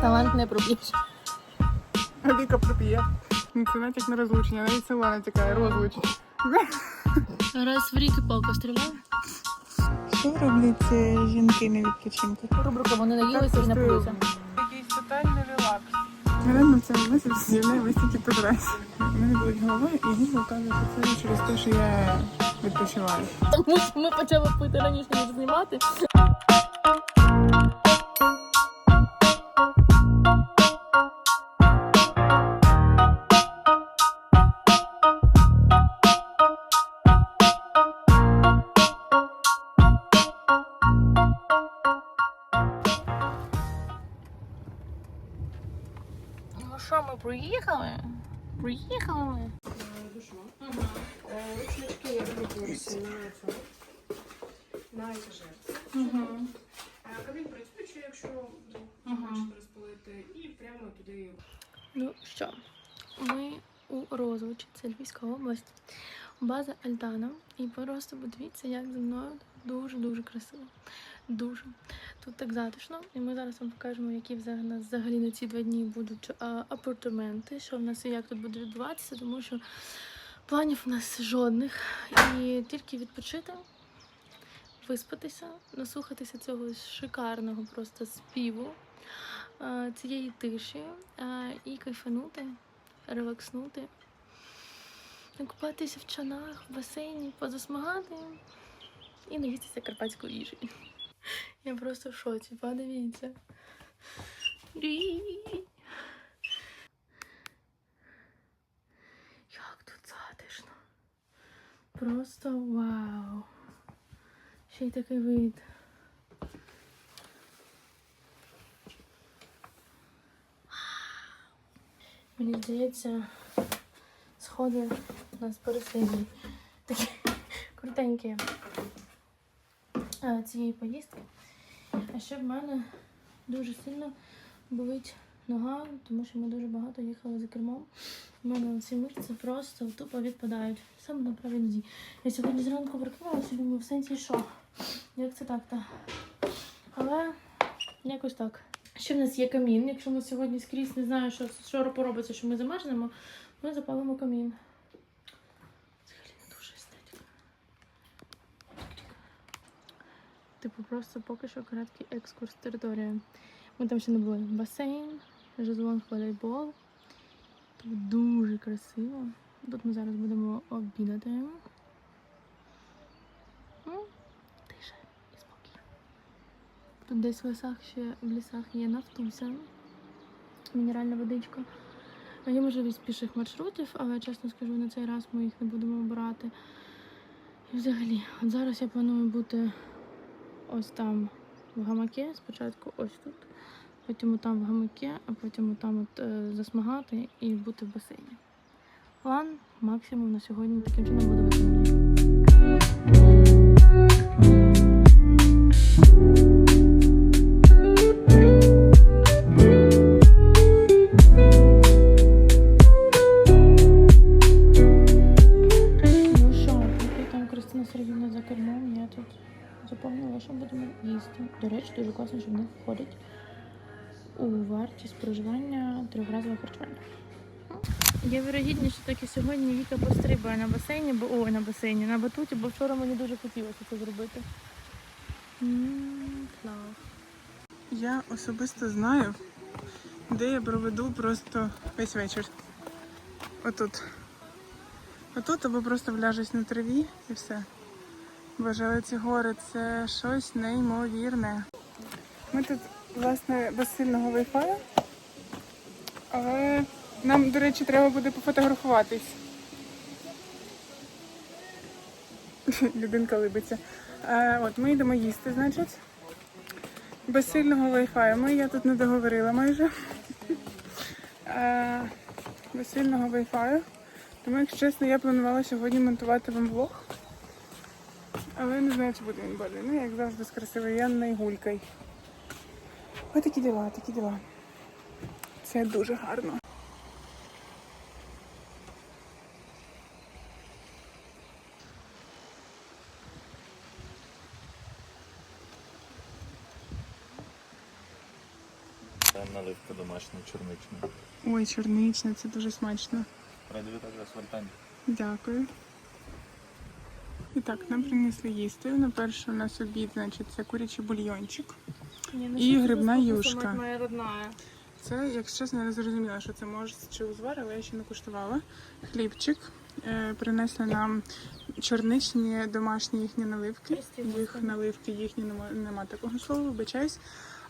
Талант не проб'єш. А Віка проп'є. Ну, Це натяк на розлучення, навіть сама натякає розлуч. Раз в рік і палка стріляє. Що роблять е, жінки на відпочинку? Рубрика вони наїлися і напилися. Якийсь тотальний релакс. Реально це мисль з'являє вистільки подрайс. У мене болить голова, і Google каже, що це через те, що я відпочиваю. Тому що ми почали пити раніше, ніж знімати. Приїхали? Приїхали ми. Ручнички я роблю на цьому. На етажер. Камінь працюючий, якщо хочете розпалити, і прямо туди Ну що, ми у Розовичі, це Львівська область, база Альтана. І просто подивіться, як зі мною дуже-дуже красиво. Дуже. Тут так затишно. І ми зараз вам покажемо, які взагалі, нас взагалі на ці два дні будуть а, апартаменти, що в нас і як тут буде відбуватися, тому що планів у нас жодних. І тільки відпочити, виспатися, наслухатися цього шикарного просто співу е, цієї тиші е, і кайфанути, релакснути, купатися в чанах, в басейні, позасмагати і наїстися карпатської їжі. Я просто в шоці, подивіться. Як тут затишно. Просто вау. Ще й такий вид. Мені здається, сходи у нас пересильні. Такі крутенькі цієї поїздки. А ще в мене дуже сильно болить нога, тому що ми дуже багато їхали за кермом. У мене ці мишці просто тупо відпадають. Саме на правій нозі. Я сьогодні зранку прокинулася, думаю, в сенсі що? Як це так-то? Але якось так. Ще в нас є камін. Якщо ми сьогодні скрізь не знаю, що, що поробиться, що ми замерзнемо, ми запалимо камін. Взагалі не дуже естетика. Типу, просто поки що короткий екскурс територією. Ми там ще не були. Басейн, жезлонг волейбол. Тут дуже красиво. Тут ми зараз будемо обідати. М, Тиша і спокій. Тут десь в лісах ще в лісах є нафтуся, мінеральна водичка. Є можливість піших маршрутів, але чесно скажу, на цей раз ми їх не будемо обирати. І взагалі, от зараз я планую бути ось там в гамаке, спочатку ось тут, потім там в гамаке, а потім там от е, засмагати і бути в басейні. План максимум на сьогодні таким чином буде виконаний. Заповнила, що будемо їсти. До речі, дуже класно, що в них входить у вартість проживання трьохразове харчування. Я вирогідніше, що таки сьогодні Віка пострибає на басейні, бо ой, на басейні, на батуті, бо вчора мені дуже хотілося це зробити. М, Клас. Я особисто знаю, де я проведу просто весь вечір. Отут. Отут або просто вляжусь на траві і все. Боже, ці гори це щось неймовірне. Ми тут, власне, без сильного вайфаю, але нам, до речі, треба буде пофотографуватись. Людинка либиться. Е, от ми йдемо їсти, значить. Без сильного Wi-Fi. Ми я тут не договорила майже. Е, Без сильного Wi-Fi. Тому, якщо чесно, я планувала сьогодні монтувати вам влог. Але не знаю, чи буде він боже. Ну, як завжди, з красивоєнною гулькою. Ось такі діла, такі діла. Це дуже гарно. Там налив Каша домашня, чорнична. Ой, чорнична, це дуже смачно. Радові так асфальтамі. Дякую. І так, нам принесли їсти. На перше у нас обід, значить, це курячий бульйончик. І грибна юшка. Моя родная. Це, якщо чесно, я не зрозуміла, що це може чи узвар, але я ще не куштувала. Хлібчик. Е, принесли нам чорничні домашні їхні наливки. Їх наливки їхні нема, нема такого слова, вибачаюсь.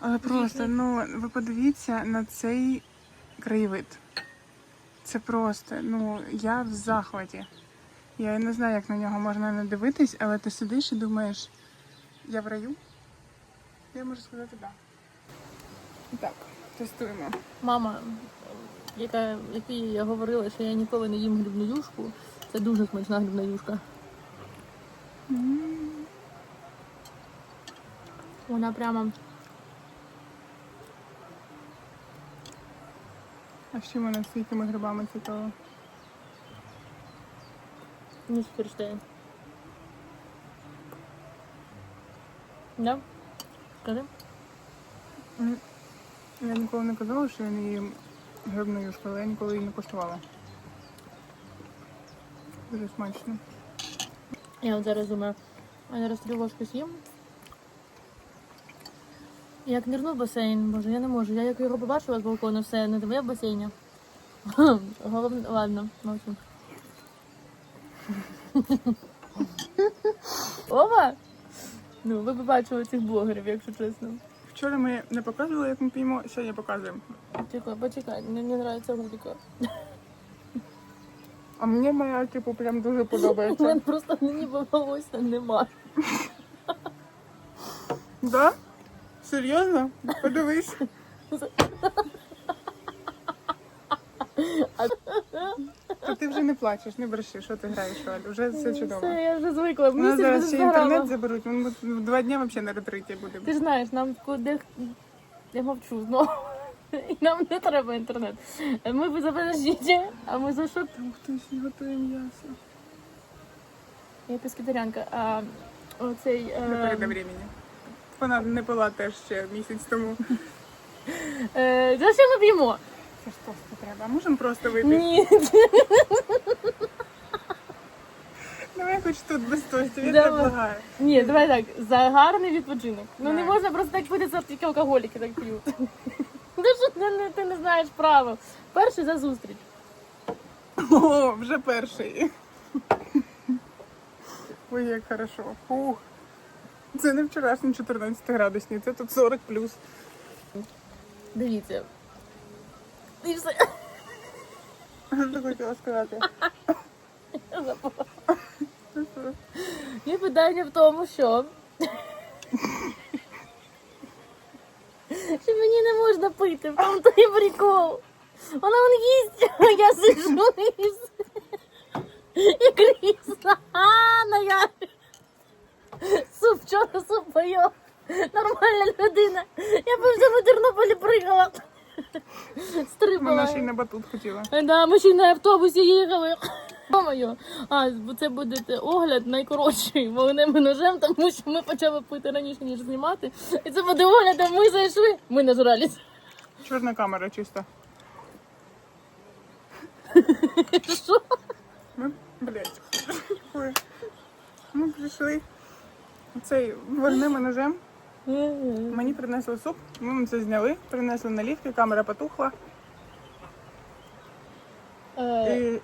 Але просто, ну, ви подивіться на цей краєвид. Це просто, ну, я в захваті. Я не знаю, як на нього можна не дивитись, але ти сидиш і думаєш, я в раю? Я можу сказати так. Да. Так, тестуємо. Мама, яка, якій я говорила, що я ніколи не їм грибну юшку, це дуже смачна грибна юшка. Вона прямо А чим вона з якими грибами цікаво? Не суперштейн. Да? Скажи? Я ніколи не казала, що я не їм грибну юшку, але я ніколи її не куштувала. Дуже смачно. Я от зараз думаю, а зараз три ложки з'їм. Як нирну в басейн, боже, я не можу. Я як його побачила з балкону, все, не я в басейні. Головне, ладно, мовчу. Ова! Ну, ви б бачили цих блогерів, якщо чесно. Вчора ми не показували, як ми п'ємо, сьогодні показуємо. Чекай, почекай, мені не подобається гудика. А мені моя, типу, прям дуже У подобається. мене просто нині волосся немає. Да? Серйозно? Подивись. Та ти вже не плачеш, не бреши, що ти граєш, Оль. Вже все чудово. Все, я вже звикла. У нас зараз ще інтернет заберуть, ми в два дні взагалі на ретриті будемо. Ти ж знаєш, нам куди я мовчу знову. І Нам не треба інтернет. Ми ви подождіть, а ми за що? Там хтось готує м'ясо. Я пескітарянка, а оцей. Не Е, переда времени. Вона не пила теж ще місяць тому. е, за що ми п'ємо? Ж тости треба. А можемо просто вийти? Ні, Давай хоч тут без тостів, я Давай. благаю. ні, давай так, за гарний відпочинок. Ну не Так. можна просто так пити, це тільки алкоголіки так п'ють. Ну що ти не, ти не знаєш правил. Перший за зустріч. О, вже перший. Ой, як хорошо. Фух. Це не вчорашні 14 градусні, це тут 40 плюс. Дивіться. І все. Що хотіла сказати? Я забула. І питання в тому, що. що мені не можна пити, в тому то прикол. Вона вон їсть, а я сиджу і. І крісла. А, на я. Суп, вчора суп поїла. Нормальна людина. Я б вже в Тернополі пригала. Стрибала. Вона ще й на батут хотіла. Да, ми ще й на автобусі їхали. Моє. А, бо це буде огляд найкоротший вогнем і ножем, тому що ми почали пити раніше, ніж знімати. І це буде огляд, а ми зайшли. Ми нажрались. Чорна камера чиста. Що? Ми, блядь. Ми прийшли. Цей вогнем і ножем. Мені принесли суп, ми це зняли, принесли налівки, камера потухла. Е,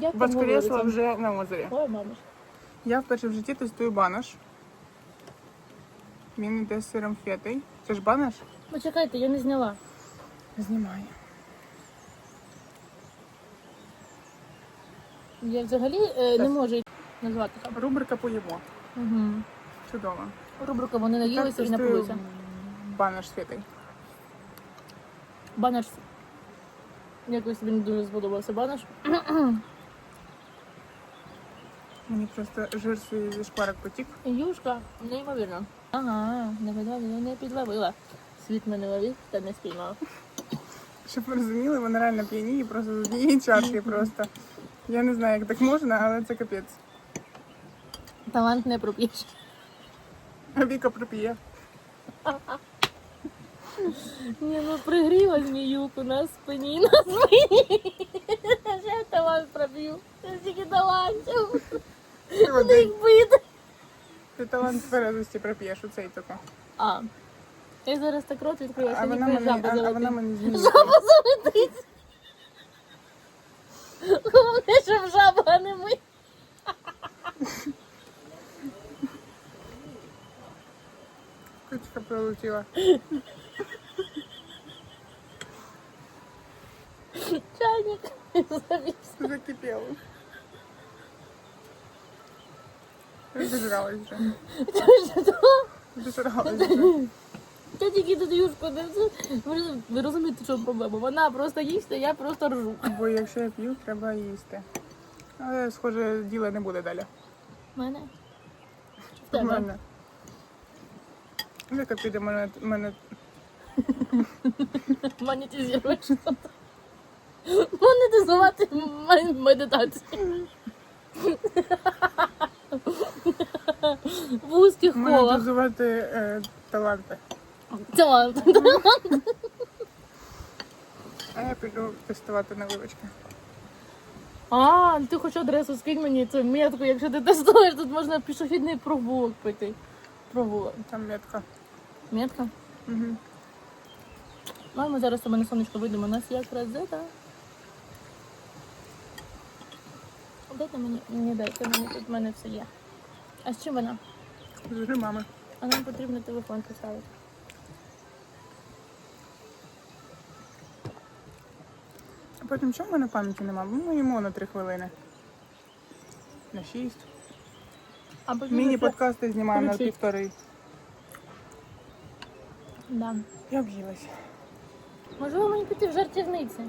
І воскресла вже на озері. Я вперше в житті тестую банош. Він йде з сиром фетою. Це ж банош? Почекайте, я не зняла. Знімаю. Я взагалі е, не можу назвати. Рубрика поїмо. Угу. Чудово. Рубрика вони наїлися і напилися. Банош з фетою. Банаш. Якось мені дуже сподобався банаш. Мені просто жир свій зі шпарок потік. Юшка, неймовірно. Ага, не видала, не підловила. Світ мене ловив та не спіймав. Щоб ви розуміли, вона реально п'яніє просто з однієї чашки просто. Я не знаю, як так можна, але це капець. Талант не проп'єш. А Віка проп'є. Ні, ну пригріла зміюку на спині, на спині. Я талант проб'ю. Це стільки талантів. Їх бити. Ти талант тверезості проп'єш у цей тако. А. Я зараз так рот відкрию, А що вона мене, жаба а, а вона мене змінює. Жаба залетить. Головне, щоб жаба, а не ми. Птичка пролетіла. Чайник завівся. Закипело. Обіжралась вже. Обіжралась вже. Я тільки додаю шкоди. Ви, розумієте, що проблема? Вона просто їсть, а я просто ржу. Бо якщо я п'ю, треба їсти. Але, схоже, діла не буде далі. Мене? В У тебе? мене. Яка піде мене, мене Монетизувати щось. Монетизувати медитацію. В узких колах. монетизувати е, таланти. Талант. А я піду тестувати наливочки. А, ти хоч адресу скинь мені цю метку, якщо ти тестуєш, тут можна пішохідний прогулок пити. Прогулок. Там метка. Метка? Угу. Ну, ми зараз себе на сонечко вийдемо. У нас є розета. Дайте мені, не дайте мені, тут в мене все є. А з чим вона? З гримами. А нам потрібно телефон поставити. А потім чому в мене пам'яті нема? Ми їмо на три хвилини. На шість. А потім Міні-подкасти знімаємо на півтори. Да. Я об'їлась. Можливо, мені піти в жартівниці.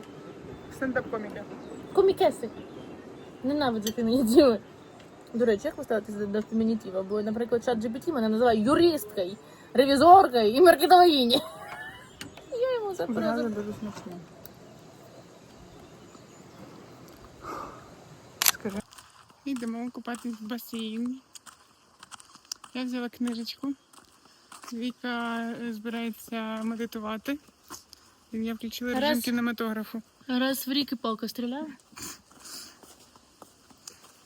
Стендап-коміки. Комікеси. Ненавиджу фемінітиви. До речі, як ви ставитеся до фемінітива? Бо, наприклад, чат GPT мене називає юристкою, ревізоркою і маркетологині. Я йому Зразу запросив. дуже смачно. Скажи. Йдемо купатись в басейн. Я взяла книжечку. Віка е, збирається медитувати. Я включила режим Раз. кінематографу. Раз в рік і палка стріляє.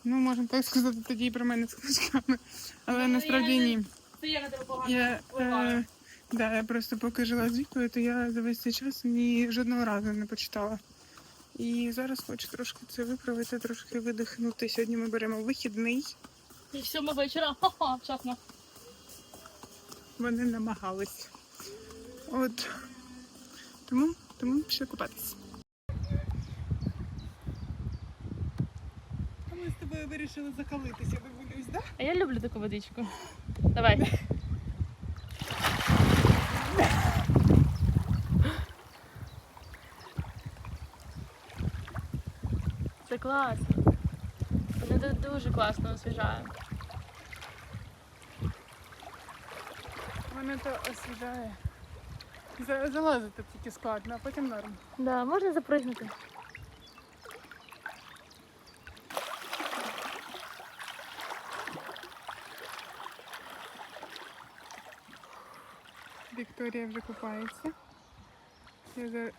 Ну, можна так сказати тоді і про мене з книжками. Але насправді ні. Це я на тебе погано Я, е, да, я просто поки жила з вікою, то я за весь цей час ні жодного разу не почитала. І зараз хочу трошки це виправити, трошки видихнути. Сьогодні ми беремо вихідний. І сьома вечора. Ха-ха, вчасно. Вони намагались. От. Тому, тому пішли купатися. А ми з тобою вирішили закалитися, дивлюсь, да? А я люблю таку водичку. Давай. Це класно. Ду- дуже класно освіжає. Мене то освіжає. За- Залазити тільки складно, а потім норм. Да, можна запригнути. Вікторія вже купається. Я за-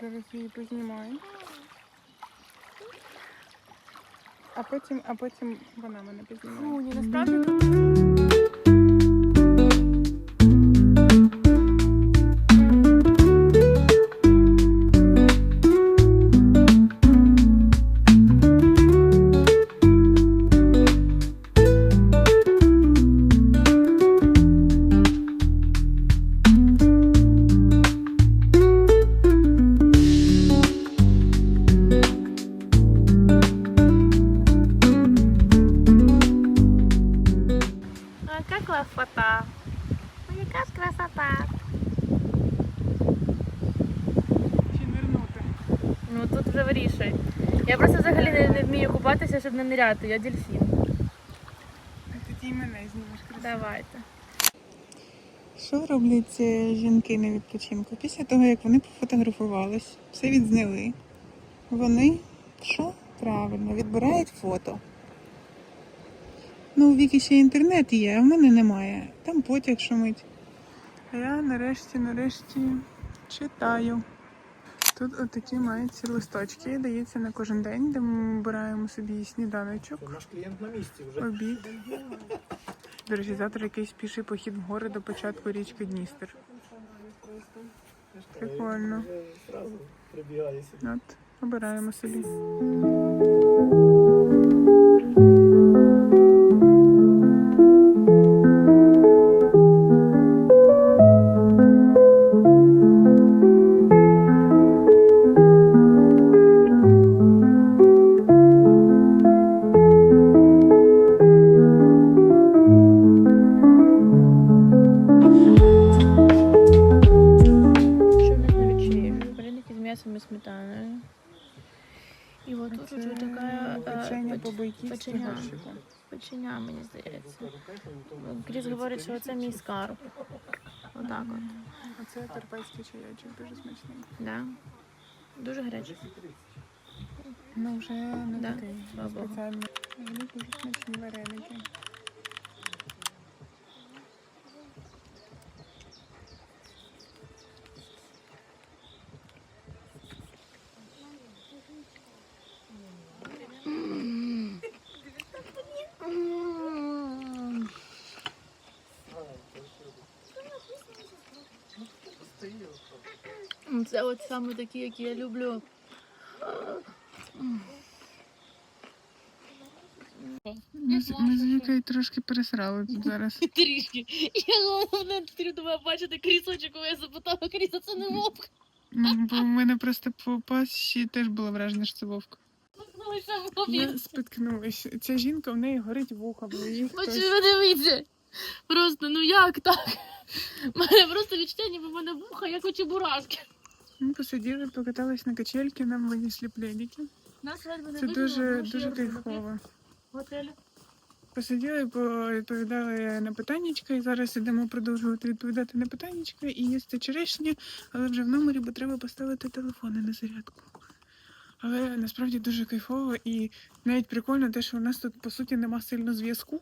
зараз її познімаю. А потім, а потім вона мене познімає. Ну, ні, насправді тут. Яка. Яка ж красота. Чи нирнути? Ну тут вже вирішуй. Я просто взагалі не, не вмію купатися, щоб не ниряти. Я дельфін. А тоді і мене знімеш красиво. Давайте. Що роблять е, жінки на відпочинку? Після того, як вони пофотографувались, все відзняли. Вони що? Правильно, відбирають фото. Ну, у Віки ще інтернет є, а в мене немає. Там потяг шумить. А я нарешті, нарешті читаю. Тут отакі маються листочки, дається на кожен день, де ми обираємо собі сніданочок, Наш клієнт на місці вже. обід. До речі, завтра якийсь піший похід в гори до початку річки Дністер. Прикольно. Сюди. От, обираємо собі. Да. Дуже гарячий. Ну вже не Да, такий спеціальний. Вони дуже смачні Це от саме такі, які я люблю. Ми, з- ми Вікою трошки пересрали тут зараз. Трішки. Я головне тебе бачити крісочок, я запитала кріса, це не вовк. Ну, Бо в мене просто по пасі теж було враження, що це вовк. Спіткнулася. Ця жінка в неї горить вуха, бо її хтось... Бачите, дивіться. Просто, ну як так? У мене просто відчуття, ніби в мене вуха, як у чебурашки. Ми посиділи, покатались на качельки, нам винесли пледики. Нас ледве не Це виділили, дуже, тому що дуже я кайфово. в готелі. Посиділи, відповідали на питаннячка, і зараз ідемо продовжувати відповідати на питаннячка і їсти черешню, але вже в номері, бо треба поставити телефони на зарядку. Але насправді дуже кайфово і навіть прикольно те, що у нас тут по суті нема сильно зв'язку.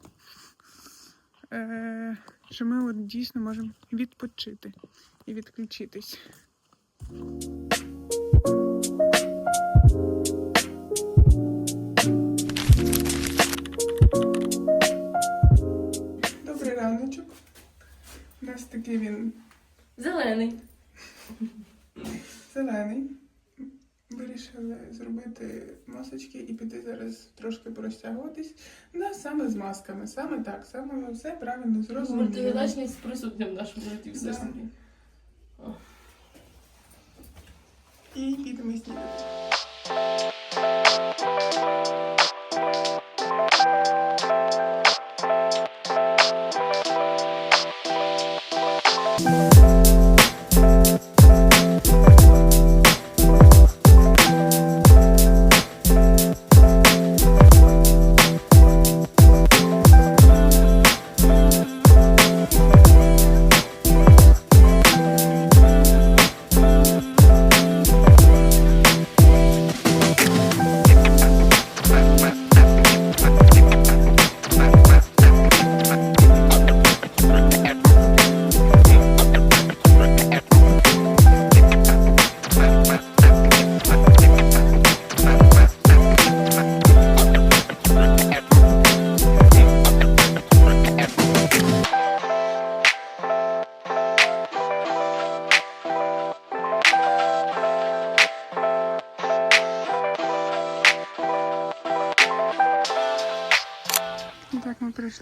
Е, що ми от дійсно можемо відпочити і відключитись. Добрий раночок. У нас такий він Зелений. зелений. Вирішили зробити масочки і піти зараз трошки порозтягуватись. Да, саме з масками. Саме так, саме ми все правильно зрозуміли. Мультизадачність присутня в нашому житті все ж таки. І підемо снідати.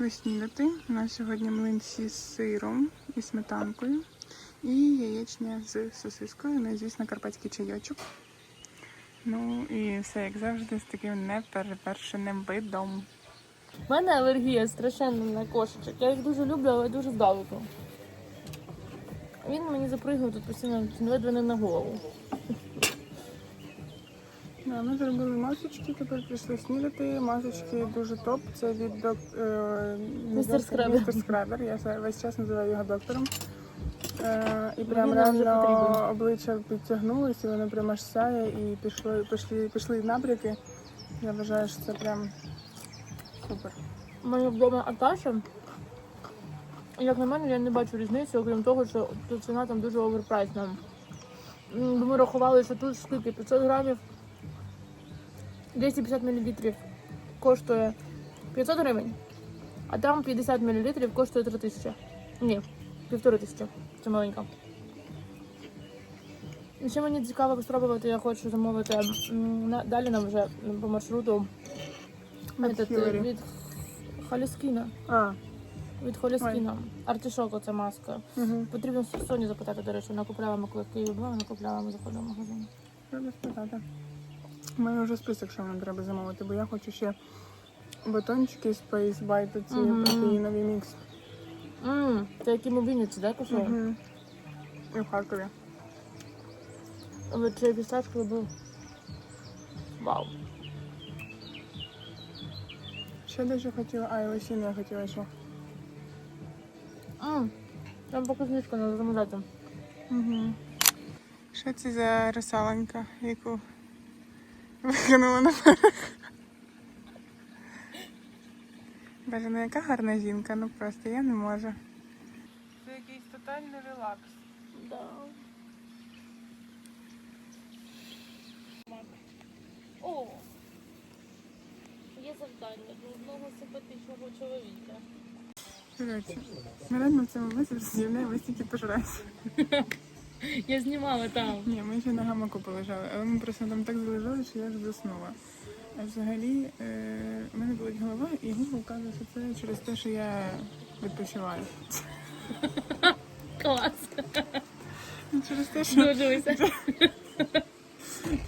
Прийшли. У нас сьогодні млинці з сиром і сметанкою. І яєчня з сосискою, ну і, звісно, карпатський чайочок. Ну і все, як завжди, з таким неперевершеним видом. У мене алергія страшенна на кошечок. Я їх дуже люблю, але дуже здалеку. Він мені запригав тут постійно ледве не на голову. Да, ми зробили масочки, тепер прийшли снідати. Масочки дуже топ. Це від док... е, Містер Скрабер. Містер Скрабер. Я весь час називаю його доктором. Е, і прям Він нам вже реально обличчя підтягнулося, і воно прям аж сяє, і пішло, пішли, пішли набряки. Я вважаю, що це прям супер. У мене вдома Аташа. Як на мене, я не бачу різниці, окрім того, що тут ціна там дуже оверпрайсна. М, ми рахували, що тут скільки 500 грамів 250 мл коштує 500 гривень, а там 50 мл коштує 3 тисячі. Ні, півтори тисячі. Це маленька. І Ще мені цікаво спробувати, я хочу замовити на, далі нам вже по маршруту Від этот, від Халіскіна. А, Від Холіскіна. Артишок оце маска. угу. Потрібно Соні запитати, до речі, вона купляла ми коли в Києві була, вона купляла, ми заходили в магазин. Треба спитати. У мене вже список, що нам треба замовити, бо я хочу ще батончики Space Bite, ці Мгм. протеїнові мікс. Ммм, це які ми в Вінниці, да, купили? Угу. І в Харкові. Але цей пістачковий був. Вау. Ще дещо хотіла, а і лосіни я хотіла ще. Ммм, там поки знижка треба замовляти. Угу. Що це за русаленька, яку викинула на берег? Боже, ну яка гарна жінка, ну просто я не можу. Це якийсь тотальний релакс. Да. О, є завдання для одного симпатичного чоловіка. Коротше, ми реально в цьому місці з'являємо ви стільки пожрати. Я знімала там. Ні, ми ще на гамаку полежали, але ми просто там так залежали, що я ж заснула. А взагалі е, в мене болить голова, і Google каже, що це через те, що я відпочиваю. Клас. Через те, що Дивися.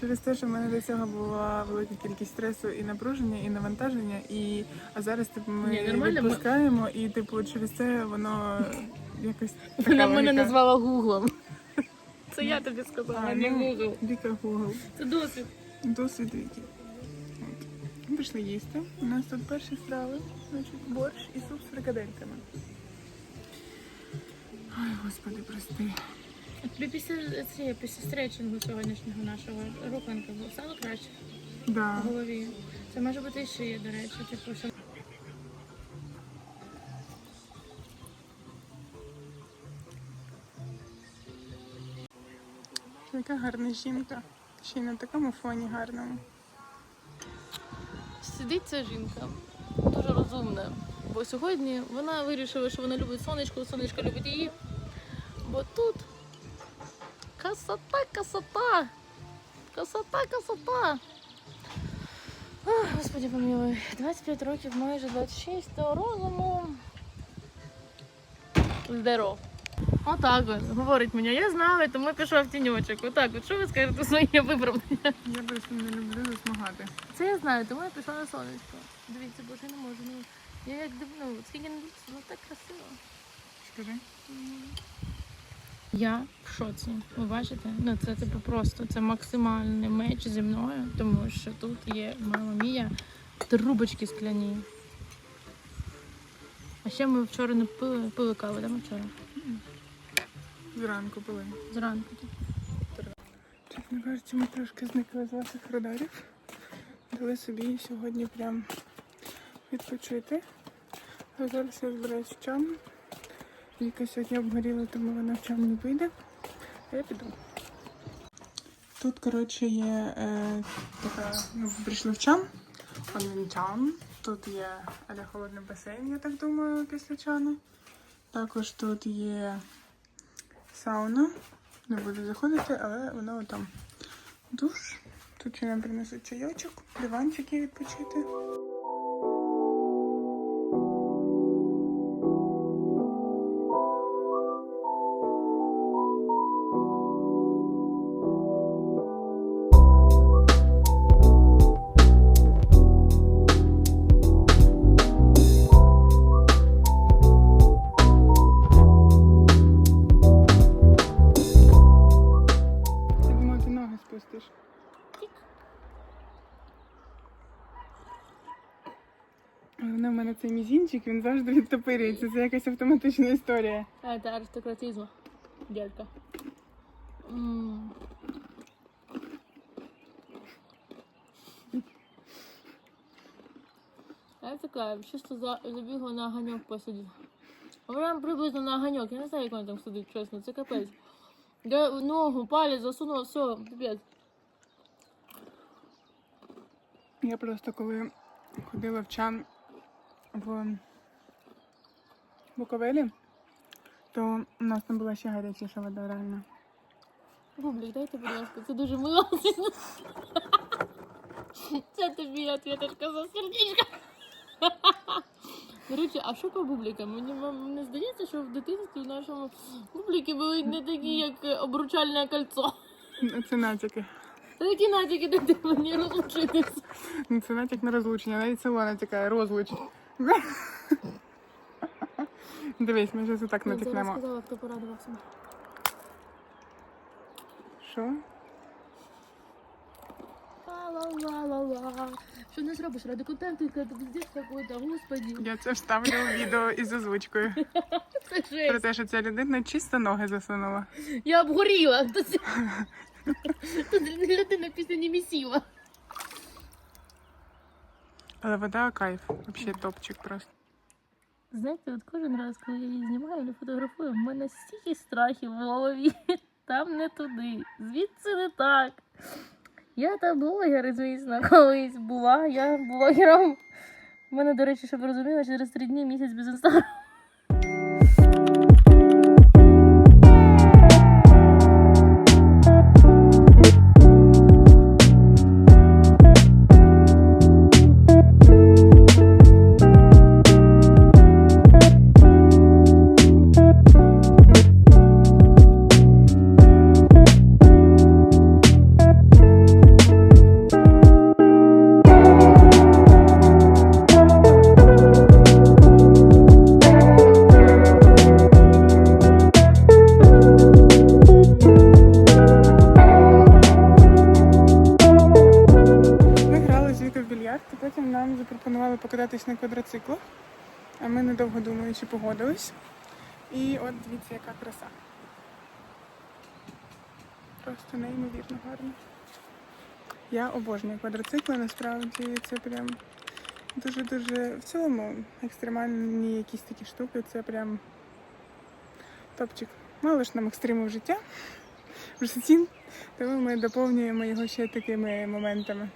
Через те, що в мене до цього була велика кількість стресу і напруження, і навантаження, і а зараз типу ми Ні, нормально, відпускаємо, і типу через це воно якось Вона мене назвала Гуглом. Це я тобі сказала, не ну, Гугл. Віка Google. Це досвід. Досвід Віки. Ми пішли їсти. У нас тут перші страви, значить борщ і суп з фрикадельками. Ой, господи, прости. Тобі після цієї після стречингу сьогоднішнього нашого руханка стало краще Да. в голові. Це може бути і шия, до речі, типу, що Яка гарна жінка. Ще й на такому фоні гарному. сидить ця жінка дуже розумна. Бо сьогодні вона вирішила, що вона любить сонечко, сонечко любить її. Бо тут красота, красота, красота, красота. Ах, Господи помилуй, 25 років, майже 26, то розуму. Здоров. Отак от, говорить мені, я знала, тому пішов в тіньочок. Отак от, що ви скажете своє виправдання? Я просто не люблю засмагати. Це я знаю, тому я пішла на сонечко. Дивіться, бо я не можу. Ну, я як дивлю, скільки не дивлюся, ну так красиво. Скажи. Я в шоці. Ви бачите? Ну це типу просто це максимальний меч зі мною, тому що тут є мама мія трубочки скляні. А ще ми вчора не пили, пили каву, да, ми вчора? Зранку пили. Зранку. Чесно кажучи, ми трошки зникли з ваших радарів. Дали собі сьогодні прям відпочити. А зараз я збираюсь в чам. Віка сьогодні обгоріла, тому вона в чам не вийде. А я піду. Тут, коротше, є е, така, ну, прийшли в чам. Он він чан. Тут є аля холодний басейн, я так думаю, після чану. Також тут є сауна. Не буду заходити, але воно там душ. Тут я нам принесуть чайочок, диванчики відпочити. Мізінчик, він завжди відтопирюється. Це якась автоматична історія. А, це аристократизм. Дядька. М. Я така, чисто за, забігла на ганьок посидіти. Прям приблизно на огоньок. Я не знаю, як вона там сидить, чесно, це капець. Я ногу, палець засунула, все, піпець. Я просто коли ходила в чан в Буковелі, то у нас там була ще гарячіша вода реально. Бублик, дайте, будь ласка, це дуже мило. Це тобі ответочка за сердечко. До речі, а що по бублікам? Мені вам не здається, що в дитинстві в нашому бубліки були не такі, як обручальне кольцо. Це натяки. Такі натяки, де ти мені розлучитись. Ну, Це натяк на розлучення, навіть село натякає розлуч. Дивись, ми зараз отак Я зараз натякнемо. сказала, хто порадувався. Що? Ла-ла-ла-ла-ла. Що не зробиш ради контенту, коли ти пиздиш какой-то, господи. Я це вставлю у відео із озвучкою. Це Про жесть. те, що ця людина чисто ноги засунула. Я обгоріла. Тут, тут людина після не місіла. Але вода кайф, взагалі топчик просто. Знаєте, от кожен раз, коли я її знімаю і фотографую, в мене стільки страхів в голові. Там не туди, звідси не так. Я там блогер, звісно, колись була. Я блогером. У мене, до речі, щоб ви розуміли, через три дні місяць без інстаграму. Покататись на квадроциклах. А ми недовго думаючи погодились. І от дивіться, яка краса. Просто неймовірно гарно. Я обожнюю квадроцикли, насправді це прям дуже-дуже в цілому екстремальні якісь такі штуки, це прям топчик. Мало ж нам екстримів життя в житті, тому ми доповнюємо його ще такими моментами.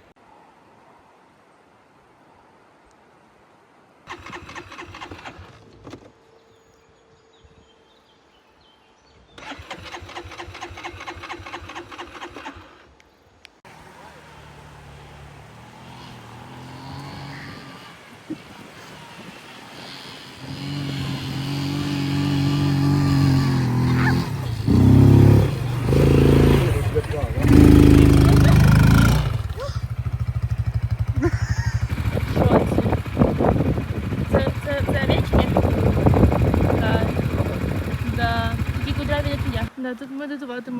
Це, це, це речки? Так. Да. Такі кудряві, як і я. Да, тут медитувати можна.